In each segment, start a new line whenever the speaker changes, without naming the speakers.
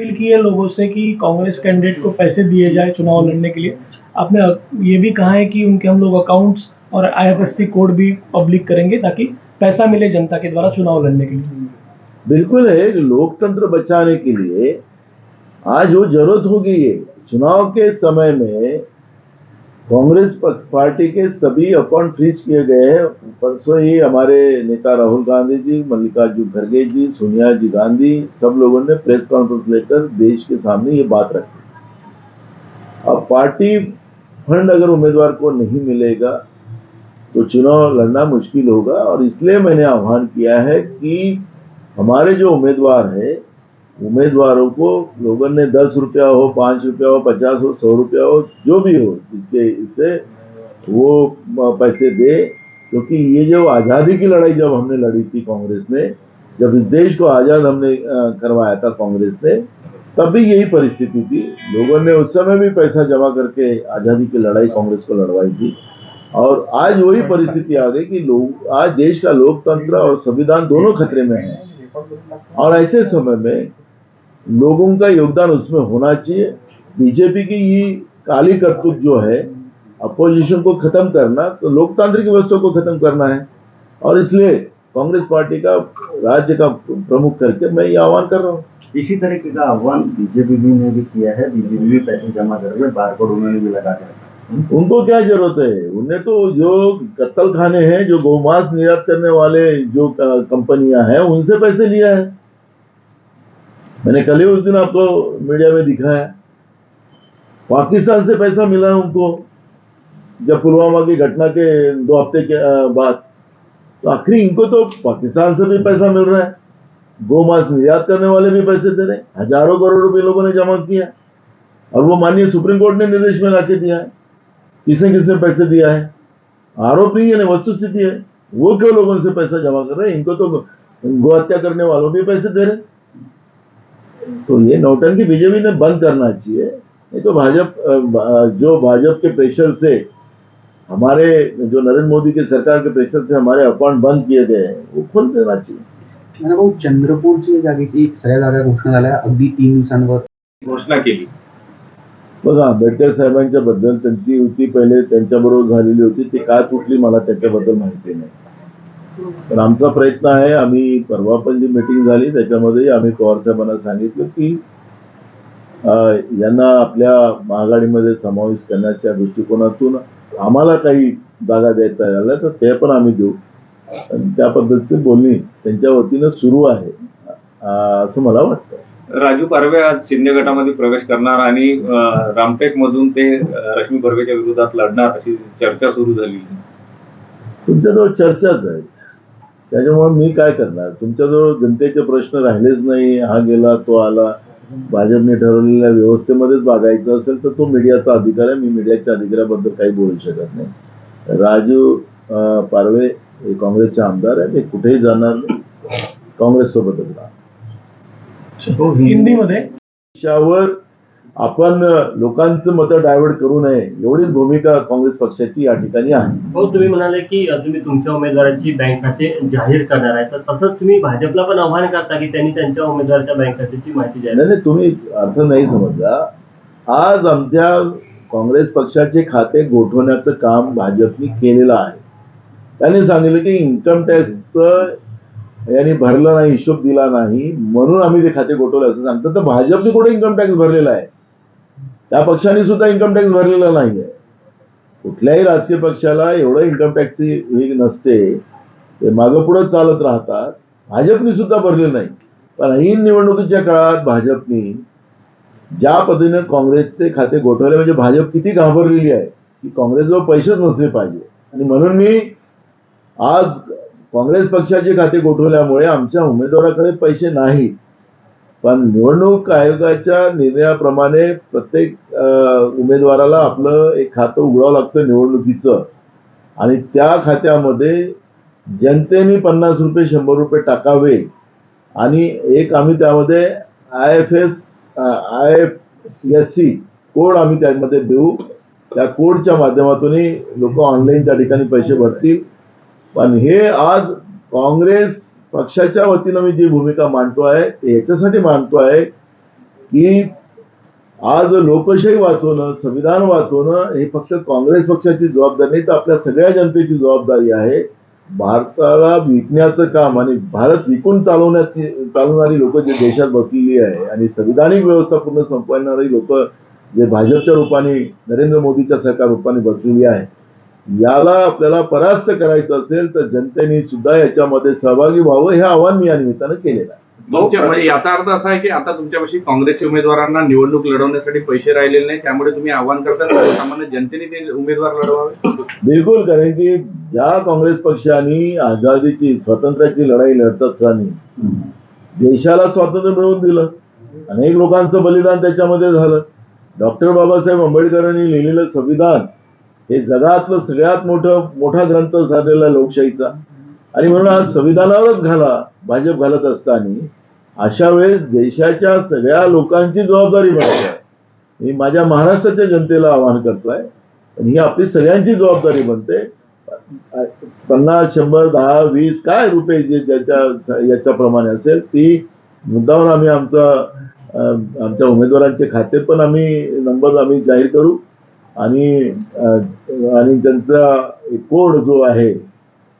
Appeal की है लोगों से कि कांग्रेस कैंडिडेट को पैसे दिए जाए चुनाव लड़ने के लिए। आपने ये भी कहा है कि उनके हम लोग अकाउंट्स और आईएफएससी कोड भी पब्लिक करेंगे ताकि पैसा मिले जनता के द्वारा चुनाव लड़ने के लिए।
बिल्कुल है, लोकतंत्र बचाने के लिए आज वो ज़रूरत हो गई है चुनाव के समय में कांग्रेस पार्टी के सभी अकाउंट फ्रीज किए गए हैं। परसों ही हमारे नेता राहुल गांधी जी, मल्लिकार्जुन खड़गे जी, सोनिया जी गांधी, सब लोगों ने प्रेस कॉन्फ्रेंस लेकर देश के सामने ये बात रखी। अब पार्टी फंड अगर उम्मीदवार को नहीं मिलेगा तो चुनाव लड़ना मुश्किल होगा। और इसलिए मैंने आह्वान किया है कि हमारे जो उम्मीदवार है उम्मीदवारों को लोगों ने दस रुपया हो, पाँच रुपया हो, पचास हो, सौ रुपया हो, जो भी हो, जिसके इससे वो पैसे दे, क्योंकि ये जो आज़ादी की लड़ाई जब हमने लड़ी थी कांग्रेस ने, जब इस देश को आज़ाद हमने करवाया था कांग्रेस ने, तब भी यही परिस्थिति थी। लोगों ने उस समय भी पैसा जमा करके आज़ादी की लड़ाई कांग्रेस को लड़वाई थी। और आज वही परिस्थिति आ गई कि लोग, आज देश का लोकतंत्र और संविधान दोनों खतरे में है। और ऐसे समय में लोगों का योगदान उसमें होना चाहिए। बीजेपी की ये काली करतूत जो है अपोजिशन को खत्म करना तो लोकतांत्रिक व्यवस्था को खत्म करना है। और इसलिए कांग्रेस पार्टी का राज्य का प्रमुख करके मैं ये आह्वान कर रहा हूँ।
इसी तरीके का आह्वान बीजेपी भी ने भी किया है। बीजेपी भी पैसे जमा कर रही है बारकोड उन्होंने भी लगा के रखा है।
उनको क्या ज़रूरत है? उन्हें तो जो कत्तल खाने हैं जो गौमांस निर्यात करने वाले जो कंपनियाँ हैं उनसे पैसे लिया है। मैंने कल ही उस दिन आपको मीडिया में दिखाया पाकिस्तान से पैसा मिला है उनको जब पुलवामा की घटना के दो हफ़्ते के बाद तो आखिरी इनको तो पाकिस्तान से भी पैसा मिल रहा है गौमांस निर्यात करने वाले भी पैसे दे रहे हैं हज़ारों करोड़ रुपए लोगों ने जमा किया है और वो माननीय सुप्रीम कोर्ट ने निर्देश में लाके दिया है किसने किसने पैसे दिया है आरोप नहीं है ना वस्तु स्थिति है वो क्यों लोगों से पैसा जमा कर रहे हैं इनको तो गो हत्या करने वालों भी पैसे दे रहे हैं। तो ये नौटंकी बीजेपी ने बंद करना चाहिए। नहीं तो भाजपा जो भाजपा के प्रेशर से हमारे जो नरेंद्र मोदी की सरकार के प्रेशर से हमारे अकाउंट बंद किए गए हैं वो खोल देना चाहिए।
मला भाऊ चंद्रपूरची जागेची सगळ्या जागा घोषणा झाल्या अगदी तीन दिवसांवर
घोषणा केली
बघा आंबेडकर साहेबांच्या बद्दल त्यांची युती पहिले त्यांच्याबरोबर झालेली होती ती काय तुटली मला त्याच्याबद्दल माहिती नाही. पण आमचा प्रयत्न आहे आम्ही परवा पण जी मिटिंग झाली त्याच्यामध्ये आम्ही पवार साहेबांना सांगितलं की यांना आपल्या महाआघाडीमध्ये समावेश करण्याच्या दृष्टिकोनातून आम्हाला काही जागा द्यायचा आल्या तर ते पण आम्ही देऊ. त्या पद्धतीची बोलणी त्यांच्या वतीनं सुरू आहे असं मला वाटतं.
राजू पारवे आज शिंदे गटामध्ये प्रवेश करणार आणि रामटेक मधून ते रश्मी बर्वेच्या विरोधात लढणार अशी चर्चा सुरू झाली.
तुमच्याजवळ चर्चाच आहेत त्याच्यामुळे मी काय करणार? तुमच्याजवळ जनतेचे प्रश्न राहिलेच नाही. हा गेला तो आला. भाजपने ठरवलेल्या व्यवस्थेमध्येच वागायचं असेल तर तो मीडियाचा अधिकार आहे. मी मीडियाच्या अधिकाराबद्दल काही बोलू शकत नाही. राजू पारवे हे काँग्रेसचे आमदार आहेत. ते कुठेही जाणार नाही. काँग्रेस सोबतच राहणार.
हिंदीमध्ये?
आपण लोकांचं मतं डायव्हर्ट करू नये एवढीच भूमिका काँग्रेस पक्षाची या ठिकाणी आहे.
हो तुम्ही म्हणाले की तुम्ही तुमच्या उमेदवाराची बँक खाते जाहीर करणार आहे. तर तसंच तुम्ही भाजपला पण आव्हान करता की त्यांनी त्यांच्या उमेदवाराच्या बँक खात्याची माहिती जाहीर
नाही नाही तुम्ही अर्थ नाही समजला. आज आमच्या काँग्रेस पक्षाचे खाते गोठवण्याचं काम भाजपने केलेलं आहे. त्याने सांगितलं की इन्कम टॅक्सचं यांनी भरलं नाही हिशोब दिला नाही म्हणून आम्ही ते खाते गोठवलं असं सांगतात. तर भाजपने कुठे इन्कम टॅक्स भरलेला आहे? त्या पक्षाने सुद्धा इन्कम टॅक्स भरलेला नाही आहे कुठल्याही राजकीय पक्षाला एवढं इन्कम टॅक्सची हे नसते. ते मागं पुढं चालत राहतात. भाजपने सुद्धा भरलेलं नाही. पण ही निवडणुकीच्या काळात भाजपने ज्या पद्धतीने काँग्रेसचे खाते गोठवले म्हणजे भाजप किती घाबरलेली आहे की काँग्रेसजवळ पैसेच नसले पाहिजे. आणि म्हणून मी आज काँग्रेस पक्षाचे खाते गोठवल्यामुळे आमच्या उमेदवाराकडे पैसे नाहीत. पण निवडणूक आयोगाच्या निर्णयाप्रमाणे प्रत्येक उमेदवाराला आपलं एक खातं उघडावं लागतं निवडणुकीचं. आणि त्या खात्यामध्ये जनतेने पन्नास रुपये शंभर रुपये टाकावे. आणि एक आम्ही त्यामध्ये I F S I F S C code आम्ही त्यामध्ये देऊ. त्या कोडच्या माध्यमातूनही लोक ऑनलाईन त्या ठिकाणी पैसे भरतील. पण हे आज काँग्रेस पक्षाच्या वतीनं मी जी भूमिका मांडतो आहे ते याच्यासाठी मांडतो आहे की आज लोकशाही वाचवणं संविधान वाचवणं हे फक्त काँग्रेस पक्षाची जबाबदारी नाही तर आपल्या सगळ्या जनतेची जबाबदारी आहे. भारताला विकण्याचं काम आणि भारत विकून चालवण्याची चालवणारी लोक जे देशात बसलेली आहे आणि संविधानिक व्यवस्था पूर्ण संपवणारी लोक जे भाजपच्या रूपाने नरेंद्र मोदीच्या सरकार रूपाने बसलेली आहे याला आपल्याला परास्त करायचं असेल तर जनतेने सुद्धा याच्यामध्ये सहभागी व्हावं हे आवाहन मी या निमित्तानं केलेलं आहे.
म्हणजे याचा अर्थ असा आहे की आता तुमच्यापाशी काँग्रेसच्या उमेदवारांना निवडणूक लढवण्यासाठी पैसे राहिलेले नाही त्यामुळे तुम्ही आव्हान करता सर्वसामान्य जनतेने ते उमेदवार लढवावे?
बिलकुल कारण की ज्या काँग्रेस पक्षाने आझादीची स्वातंत्र्याची लढाई लढत असताना देशाला स्वातंत्र्य मिळवून दिलं अनेक लोकांचं बलिदान त्याच्यामध्ये झालं. डॉक्टर बाबासाहेब आंबेडकरांनी लिहिलेलं संविधान हे जगातलं सगळ्यात मोठं मोठा ग्रंथ झालेला लोकशाहीचा. आणि म्हणून आज संविधानावरच घाला भाजप घालत असताना अशा वेळेस देशाच्या सगळ्या लोकांची जबाबदारी बनते आहे मी माझ्या महाराष्ट्राच्या जनतेला आवाहन करतोय पण ही आपली सगळ्यांची जबाबदारी बनते. पन्नास शंभर दहा वीस काय रुपये जे ज्याच्या याच्याप्रमाणे असेल ती मुद्दावर आम्ही आमचा आमच्या उमेदवारांचे खाते पण आम्ही नंबर आम्ही जाहीर करू. आणि आणि त्यांचा कोड जो आहे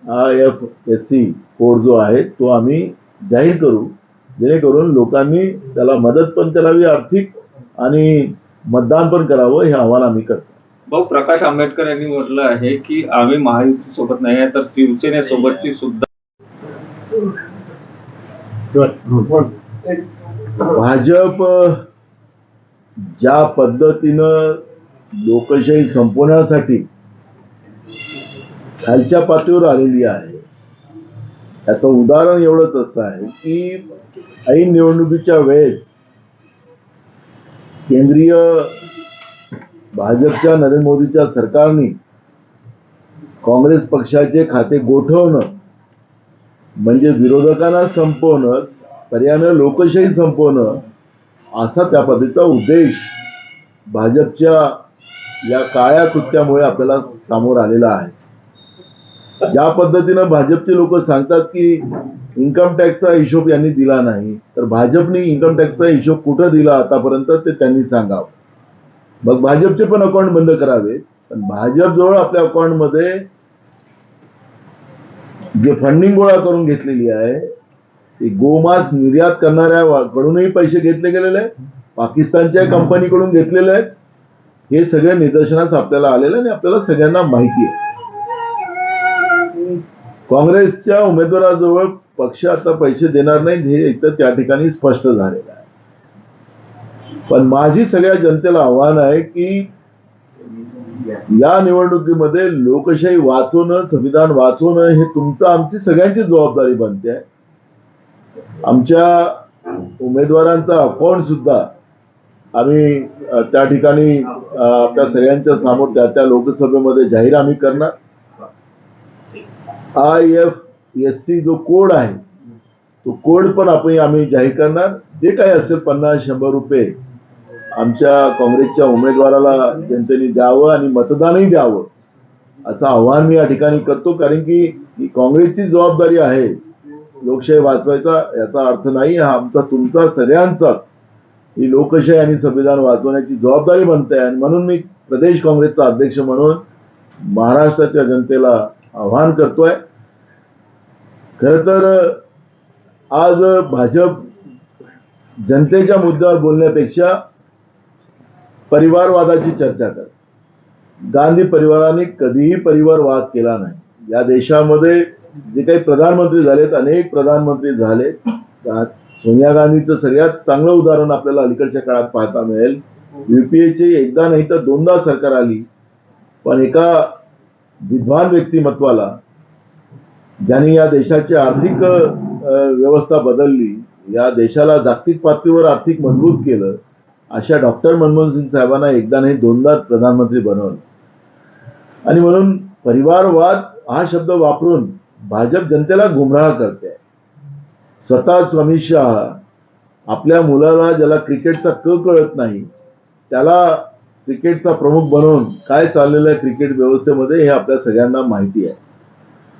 I F S C code जो आहे तो आम्ही जाहीर करू. जेणेकरून लोकांनी त्याला मदत पण करावी आर्थिक आणि मतदान पण करावं हे आव्हान आम्ही करतो.
भाऊ प्रकाश आंबेडकर यांनी म्हटलं आहे की आम्ही महायुती सोबत नाही आहे तर शिवसेनेसोबतची सुद्धा
भाजप ज्या पद्धतीनं लोकशाही संपवण्यासाठी खालच्या पातळीवर आलेली आहे. याचं उदाहरण एवढंच असं आहे की ऐन निवडणुकीच्या वेळेस केंद्रीय भाजपच्या नरेंद्र मोदीच्या सरकारने काँग्रेस पक्षाचे खाते गोठवणं म्हणजे विरोधकांना संपवणं पर्यायानं लोकशाही संपवणं असा त्या पद्धतीचा उद्देश भाजपच्या या काळ्या कृत्यामुळे आपल्याला समोर आलेला आहे. ज्या पद्धतीनं भाजपचे लोक सांगतात की इन्कम टॅक्सचा हिशोब यांनी दिला नाही. तर भाजपने इन्कम टॅक्सचा हिशोब कुठं दिला आतापर्यंत ते त्यांनी सांगावं. मग भाजपचे पण अकाउंट बंद करावे. पण भाजपजवळ आपल्या अकाउंटमध्ये जे फंडिंग गोळा करून घेतलेली आहे ते गोमास निर्यात करणाऱ्या कडूनही पैसे घेतले गेलेले आहेत. पाकिस्तानच्या कंपनीकडून घेतलेले आहेत. हे सगळे निदर्शनास आपल्याला आलेलं आणि आपल्याला सगळ्यांना माहिती आहे. काँग्रेसच्या उमेदवाराजवळ पक्ष आता पैसे देणार नाहीत हे एकतर त्या ठिकाणी स्पष्ट झालेलं आहे. पण माझी सगळ्या जनतेला आव्हान आहे की या निवडणुकीमध्ये लोकशाही वाचवणं संविधान वाचवणं हे तुमचं आमची सगळ्यांची जबाबदारी बनते. आहे आमच्या उमेदवारांचा अकाउंट सुद्धा आम्ही त्या ठिकाणी आपल्या सगळ्यांच्या समोर त्या त्या लोकसभेमध्ये जाहीर आम्ही करणार. आय एफ एस सी जो कोड आहे तो कोड पण आपण आम्ही जाहीर करणार. जे काही असेल पन्नास शंभर रुपये आमच्या काँग्रेसच्या उमेदवाराला जनतेने द्यावं आणि मतदानही द्यावं असं आव्हान मी या ठिकाणी करतो. कारण की ही काँग्रेसची जबाबदारी आहे. लोकशाही वाचवायचा याचा अर्थ नाही हा आमचा तुमचा सगळ्यांचाच. ही लोकशाही आणि संविधान वाचवण्याची जबाबदारी बनते आणि म्हणून मी प्रदेश काँग्रेसचा अध्यक्ष म्हणून महाराष्ट्राच्या जनतेला आव्हान करतोय. खर तर आज भाजप जनतेच्या मुद्द्यावर बोलण्यापेक्षा परिवारवादाची चर्चा करते. गांधी परिवाराने कधीही परिवारवाद केला नाही. या देशामध्ये जे काही प्रधानमंत्री झालेत अनेक प्रधानमंत्री झाले सोनिया गांधीचं सगळ्यात चांगलं उदाहरण आपल्याला अलीकडच्या काळात पाहता मिळेल. युपीएचे एकदा नाही तर दोनदा सरकार आली. पण एका विद्वान व्यक्तिमत्वाला ज्यांनी या देशाची आर्थिक व्यवस्था बदलली या देशाला जागतिक पातळीवर आर्थिक मजबूत केलं अशा डॉक्टर मनमोहन सिंग साहेबांना एकदा नाही दोनदा प्रधानमंत्री बनवलं. आणि म्हणून परिवारवाद हा शब्द वापरून भाजप जनतेला गुमराह करते. स्वतःच अमित शहा आपल्या मुलाला ज्याला क्रिकेटचा क कळत नाही त्याला क्रिकेटचा प्रमुख बनवून काय चाललेलं आहे क्रिकेट व्यवस्थेमध्ये हे आपल्या सगळ्यांना माहिती आहे.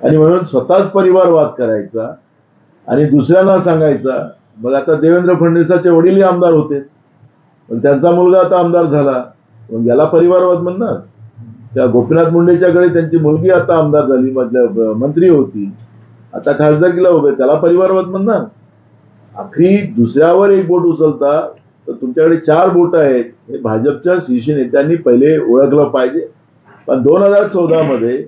आणि म्हणून स्वतःच परिवारवाद करायचा आणि दुसऱ्यांना सांगायचा मग आता देवेंद्र फडणवीसाचे वडीलही आमदार होते पण त्यांचा मुलगा आता आमदार झाला मग याला परिवारवाद म्हणणार? त्या गोपीनाथ मुंडेच्याकडे त्यांची मुलगी आता आमदार झाली मधल्या मंत्री होती आता खासदारकीला उभे त्याला परिवारवाद म्हणणार. आखरी दुसऱ्यावर एक बोट उचलता तर तुमच्याकडे चार बोट आहेत. हे भाजपच्या शीर्ष नेत्यांनी पहिले ओळखलं पाहिजे. पण दोन हजार चौदा मध्ये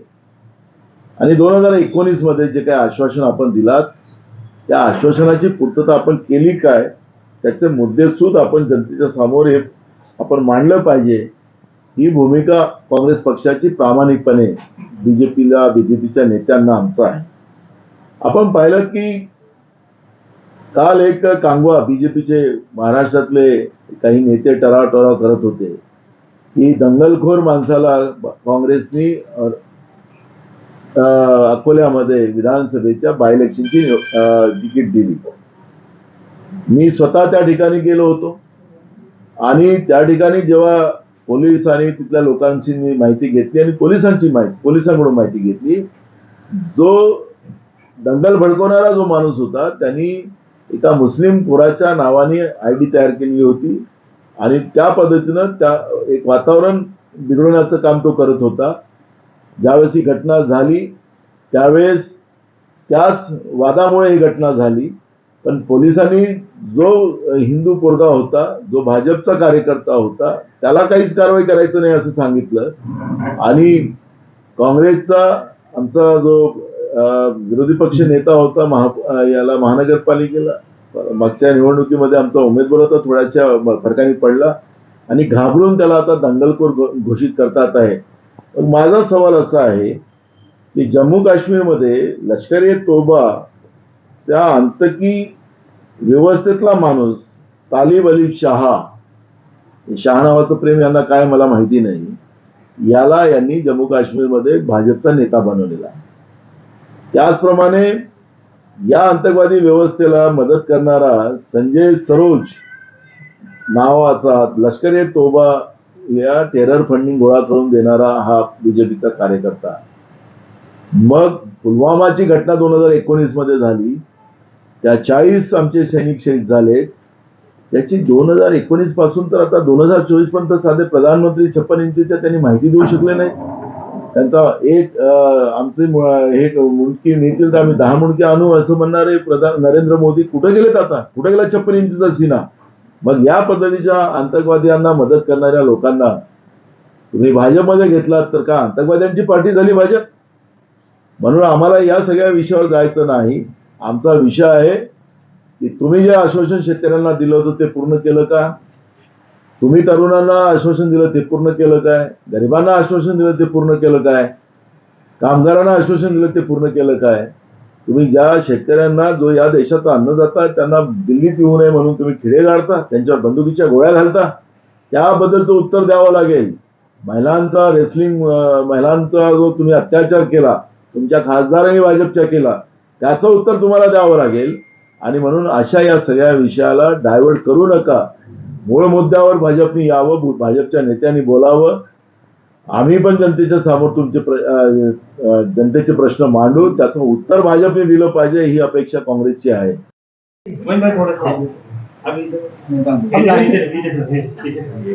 आणि दोन हजार एकोणीसमध्ये जे काही आश्वासन आपण दिलात त्या आश्वासनाची पूर्तता आपण केली काय त्याचे मुद्दे सुद्धा आपण जनतेच्या समोर हे आपण मांडलं पाहिजे. ही भूमिका काँग्रेस पक्षाची प्रामाणिकपणे बीजेपीला बीजेपीच्या नेत्यांना आमचा आहे. आपण पाहिलं की काल एक कांगवा बीजेपीचे महाराष्ट्रातले काही नेते टराटरा करत होते. की दंगलखोर माणसाला काँग्रेसनी अकोल्यामध्ये विधानसभेच्या बाय इलेक्शनची तिकीट दिली. मी स्वतः त्या ठिकाणी गेलो होतो. आणि त्या ठिकाणी जेव्हा पोलीस आणि तिथल्या लोकांची मी माहिती घेतली आणि पोलिसांची माहिती पोलिसांकडून माहिती घेतली जो दंगल भडकवणारा जो माणूस होता त्यांनी एका मुस्लिम पोराच्या नावाने आय डी तयार केली होती. आणि त्या पद्धतीनं त्या एक वातावरण बिघडवण्याचं काम तो करत होता. ज्यावेळेस ही घटना झाली त्यावेळेस त्याच वादामुळे ही घटना झाली. पण पोलिसांनी जो हिंदू पोरगा होता जो भाजपचा कार्यकर्ता होता त्याला काहीच कारवाई करायचं नाही असं सांगितलं. आणि काँग्रेसचा आमचा जो विरोधी पक्ष नेता होता महा याला महानगरपालिकेला मागच्या निवडणुकीमध्ये आमचा उमेदवार होता थोड्याशा फरकाने पडला. आणि घाबरून त्याला आता दंगलखोर घोषित करतात आहे. माझा सवाल असा आहे की जम्मू काश्मीरमध्ये लष्कर ए तोबा त्या अंतकी व्यवस्थेतला माणूस तालिब अली शहा शहा नावाचं प्रेम यांना काय मला माहिती नाही याला यांनी जम्मू काश्मीरमध्ये भाजपचा नेता बनवलेला आहे. त्याचप्रमाणे या आतंकवादी व्यवस्थेला मदत करणारा संजय सरोज नावाचा लष्कर ए तोबा या टेरर फंडिंग गोळा करून देणारा हा बीजेपीचा कार्यकर्ता. मग पुलवामाची घटना दोन हजार एकोणीसमध्ये झाली. त्या चाळीस आमचे सैनिक शहीद झाले. त्याची दोन हजार एकोणीसपासून तर आता दोन हजार चोवीसपर्यंत साधे प्रधानमंत्री छप्पन इंचीच्या त्यांनी माहिती देऊ शकले नाही त्यांचा एक आमचे हे मुंडकी नेतील तर आम्ही दहा मुंडके आणू असं म्हणणारे प्रधान नरेंद्र मोदी कुठे गेलेत आता? कुठे गेला छप्पन इंचीचा सीना? मग या पद्धतीच्या आतंकवाद्यांना मदत करणाऱ्या लोकांना तुम्ही भाजपमध्ये घेतलात तर का? आतंकवाद्यांची पार्टी झाली भाजप? म्हणून आम्हाला या सगळ्या विषयावर जायचं नाही. आमचा विषय आहे की तुम्ही जे आश्वासन शेतकऱ्यांना दिलं होतं ते पूर्ण केलं का? तुम्ही तरुणांना आश्वासन दिलं ते पूर्ण केलं काय? गरिबांना आश्वासन दिलं ते पूर्ण केलं काय? कामगारांना आश्वासन दिलं ते पूर्ण केलं काय? तुम्ही ज्या शेतकऱ्यांना जो या देशाचा अन्नदाता आहे त्यांना दिल्लीत येऊ नये म्हणून तुम्ही खिडे गाडता त्यांच्यावर बंदुकीच्या गोळ्या घालता त्याबद्दलचं उत्तर द्यावं लागेल. महिलांचा रेसलिंग महिलांचा जो तुम्ही अत्याचार केला तुमच्या खासदारांनी भाजपच्या केला त्याचं उत्तर तुम्हाला द्यावं लागेल. आणि म्हणून अशा या सगळ्या विषयाला डायव्हर्ट करू नका. मूळ मुद्द्यावर भाजपने यावं भाजपच्या नेत्यांनी बोलावं. आम्ही पण जनतेच्या समोर तुमचे जनतेचे प्रश्न मांडू. त्याचं उत्तर भाजपने दिलं पाहिजे ही अपेक्षा काँग्रेसची आहे.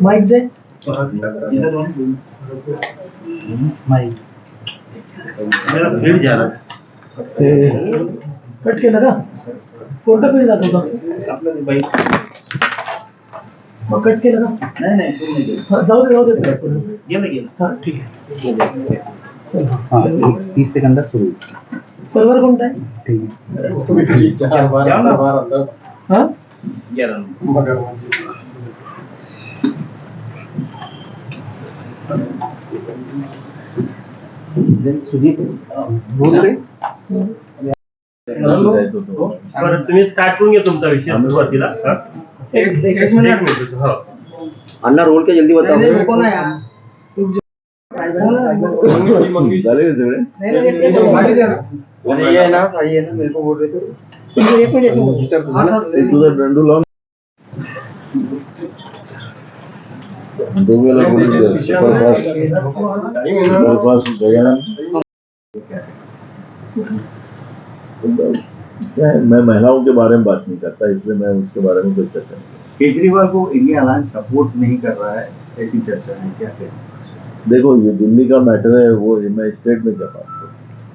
माइक जे. ते कट केलं का? कोणता पेज दाखवता मग कट केलं का हा, जाऊ दे जाऊ दे हा ठीक आहे चला.
हाँ एक तीस सेकंदात सुरू होईल.
सर्व्हर कोणता आहे
ठीक आहे
हा?
सुदीप बोल रे
बरं तुम्ही स्टार्ट करून घ्या तुमचा विषय सुरुवातीला हा?
एक
मिनिट हो
अन्ना रोल के जल्दी बताओ
झाले का सगळे
ये है. ना सही है ना मेरे को बोल रहे थे
ते तुझा दंडू लावून दोघेला बोलून द्या. सुपरफास्ट सुपरफास्ट गजानन क्या है, मैं महिलाओं के बारे में बात नहीं करता इसलिए मैं उसके बारे में कोई चर्चा नहीं
केजरीवाल को इंडिया अलायंस सपोर्ट नहीं कर रहा है ऐसी चर्चा है क्या कहते
देखो ये दिल्ली का मैटर है वो मैं स्टेट में क्या बात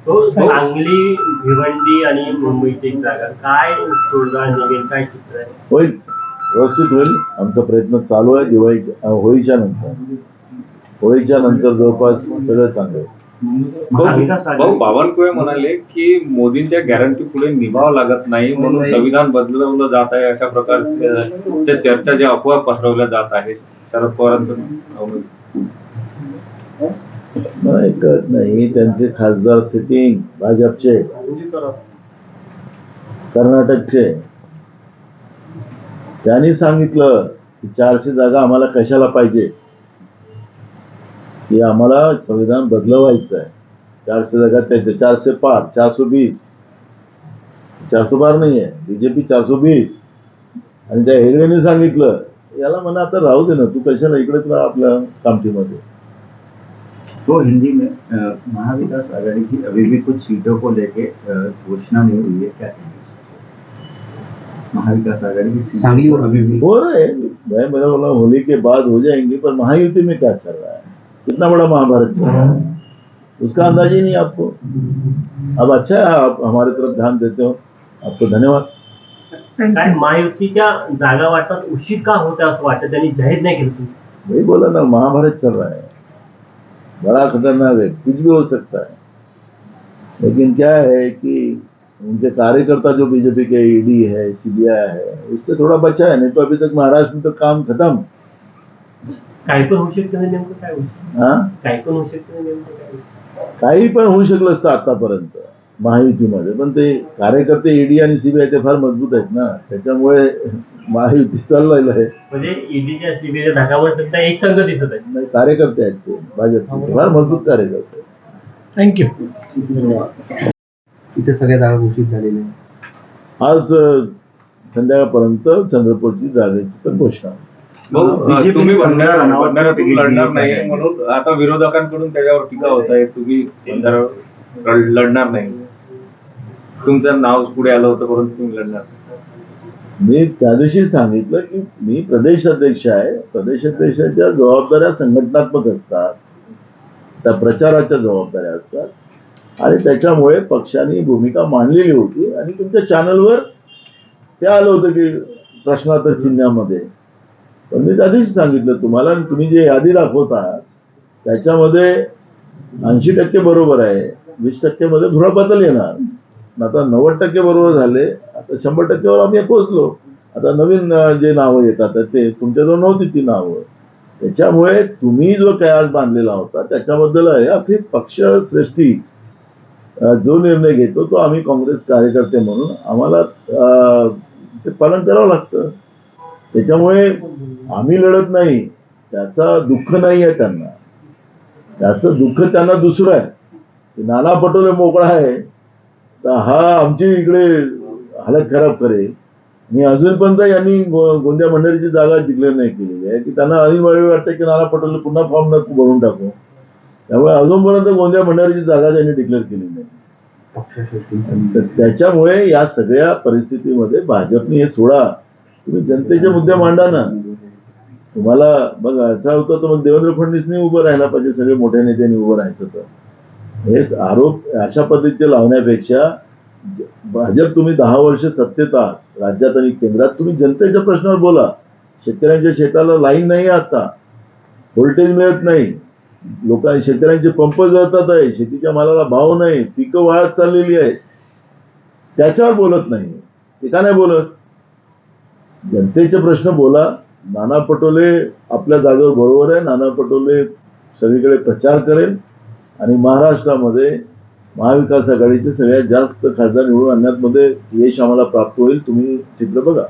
तो सांगली भिवंडी आणि मुंबईची एक जागा काय तोडगा निघेल काय चित्र आहे?
होईल व्यवस्थित होईल. आमचा प्रयत्न चालू आहे दिवाळीच्या अं, होळीच्या नंतर. होळीच्या नंतर जवळपास सगळं चांगलं
भाऊ बावनकुळे म्हणाले की मोदींच्या गॅरंटी पुढे निभावं लागत नाही म्हणून संविधान बदलवलं जात आहे अशा प्रकारच्या चर्चा ज्या अफवा पसरवल्या जात आहेत शरद पवारांचं. नाही.
कळत नाही त्यांचे खासदार सिटिंग भाजपचे कर्नाटकचे त्यांनी सांगितलं की चारशे जागा आम्हाला कशाला पाहिजे? की आम्हाला संविधान बदलवायचं आहे चारशे जागा त्यांचे चारशे पार चारशे वीस. चारशे पार नाही आहे बीजेपी चारशे वीस. आणि त्या हेगडेने सांगितलं याला म्हणा आता राहू दे ना तू कशाला इकडेच राहा आपल्या कामठीमध्ये.
तो हिंदी में महाविकास आघाड़ी की अभी भी कुछ सीटों को लेके घोषणा नहीं हुई है क्या महाविकास आघाड़ी की
सांगली और
अभी भी
हो रहा है। मैं मेरा बोला होली के बाद हो जाएंगे पर महायुति में क्या चल रहा है? कितना बड़ा महाभारत चल रहा है। उसका अंदाज ही नहीं आपको। अब अच्छा है आप हमारे तरफ़ ध्यान देते हो। आपको धन्यवाद।
काय महायुतीच्या जागा वाटतात उशीर का होत्या असं वाटतं त्यांनी जाहीर नाही केलं
वही बोला ना महाभारत चल रहा है। बड़ा खतरनाक है कुछ भी हो सकता है। लेकिन क्या है कि उनके कार्यकर्ता जो बीजेपी के ईडी है सीबीआई है उससे थोड़ा बचा है नहीं तो अभी तक महाराष्ट्र में तो काम खत्म।
काही पण होऊ शकतं ना नेमकं काय होऊ शकतं?
हाँ?
काही पण होऊ शकतं ना नेमकं काय होऊ शकतं?
काही पण होऊ शकलं असतं आतापर्यंत महायुतीमध्ये. पण ते कार्यकर्ते ईडी आणि सीबीआय ते फार मजबूत आहेत ना. त्याच्यामुळे महायुती चाललेलं आहे.
म्हणजे ईडीच्या सीबीआयच्या धाकामुळे सध्या एक संघ दिसत आहे.
नाही, कार्यकर्ते आहेत ते भाजपचे. फार मजबूत कार्यकर्ते आहेत.
थँक्यू
इथे सगळ्या जागा घोषित झालेल्या आहेत.
आज अ, संध्याकाळपर्यंत चंद्रपूरची जागेची पण घोषणा. होईल.
तुम्ही भंडारा लढणार नाही. म्हणून? आता विरोधकांकडून त्याच्यावर टीका होत आहे तुम्ही भंडारा लढणार नाही. तुमचं नाव पुढे आलं होतं परंतु तुम्ही लढणार नाही.
मी त्या दिवशी सांगितलं की मी प्रदेश अध्यक्ष आहे. प्रदेश अध्यक्षाच्या जबाबदाऱ्या संघटनात्मक असतात. त्या प्रचाराच्या जबाबदाऱ्या असतात. आणि त्याच्यामुळे पक्षाने भूमिका मांडलेली होती आणि तुमच्या चॅनलवर ते आलं होतं की प्रश्नार्थक चिन्हामध्ये. पण मी त्या दिवशी सांगितलं तुम्हाला आणि तुम्ही जे यादी दाखवता त्याच्यामध्ये ऐंशी टक्के बरोबर आहे वीस टक्केमध्ये धुळापातल येणार. आता नव्वद टक्के बरोबर झाले आता शंभर टक्केवर आम्ही पोहोचलो. आता नवीन जे नावं येतात ते तुमच्याजवळ नव्हती ती नावं. त्याच्यामुळे तुम्ही जो कयास बांधलेला होता त्याच्याबद्दल आहे आपली पक्षश्रेष्ठी जो निर्णय घेतो तो आम्ही काँग्रेस कार्यकर्ते म्हणून आम्हाला ते पालन करावं लागतं. त्याच्यामुळे आम्ही लढत नाही. त्याचा दुःख नाही आहे त्यांना. त्याचं दुःख त्यांना दुसरं आहे. नाना पटोले मोकळा आहे. तर हा आमची इकडे हालत खराब करेल आणि अजूनपर्यंत यांनी गो- गोंदिया मंडळीची जागा डिक्लेअर नाही केलेली आहे. की त्यांना अनिवार्य वाटतं की नाना पटोले पुन्हा फॉर्म नको भरून टाकू. त्यामुळे अजूनपर्यंत गोंदिया मंडळीची जागा त्यांनी डिक्लेअर केली नाही. त्याच्यामुळे या सगळ्या परिस्थितीमध्ये भाजपने हे सोडा. तुम्ही जनतेचे मुद्दे मांडा ना. तुम्हाला बघा असा होता तर मग देवेंद्र फडणवीसनी उभं राहायला पाहिजे सगळे मोठ्या नेत्यांनी उभं राहायचं तर. हे आरोप अशा पद्धतीचे लावण्यापेक्षा भाजप तुम्ही दहा वर्ष सत्तेत आहात राज्यात आणि केंद्रात तुम्ही जनतेच्या प्रश्नावर बोला. शेतकऱ्यांच्या शेताला लाईन नाही आता. व्होल्टेज मिळत नाही. लोक शेतकऱ्यांचे पंप जळतात आहे. शेतीच्या मालाला भाव नाही. पिकं वाळत चाललेली आहेत. त्याच्यावर बोलत नाही. ते का नाही बोलत? जनतेचे प्रश्न बोला. नाना पटोले आपल्या जागेवर बरोबर आहे. नाना पटोले सगळीकडे प्रचार करेल. आणि महाराष्ट्रामध्ये महाविकास आघाडीचे सगळ्यात जास्त खासदार निवडून आणण्यामध्ये यश आम्हाला प्राप्त होईल. तुम्ही चित्र बघा.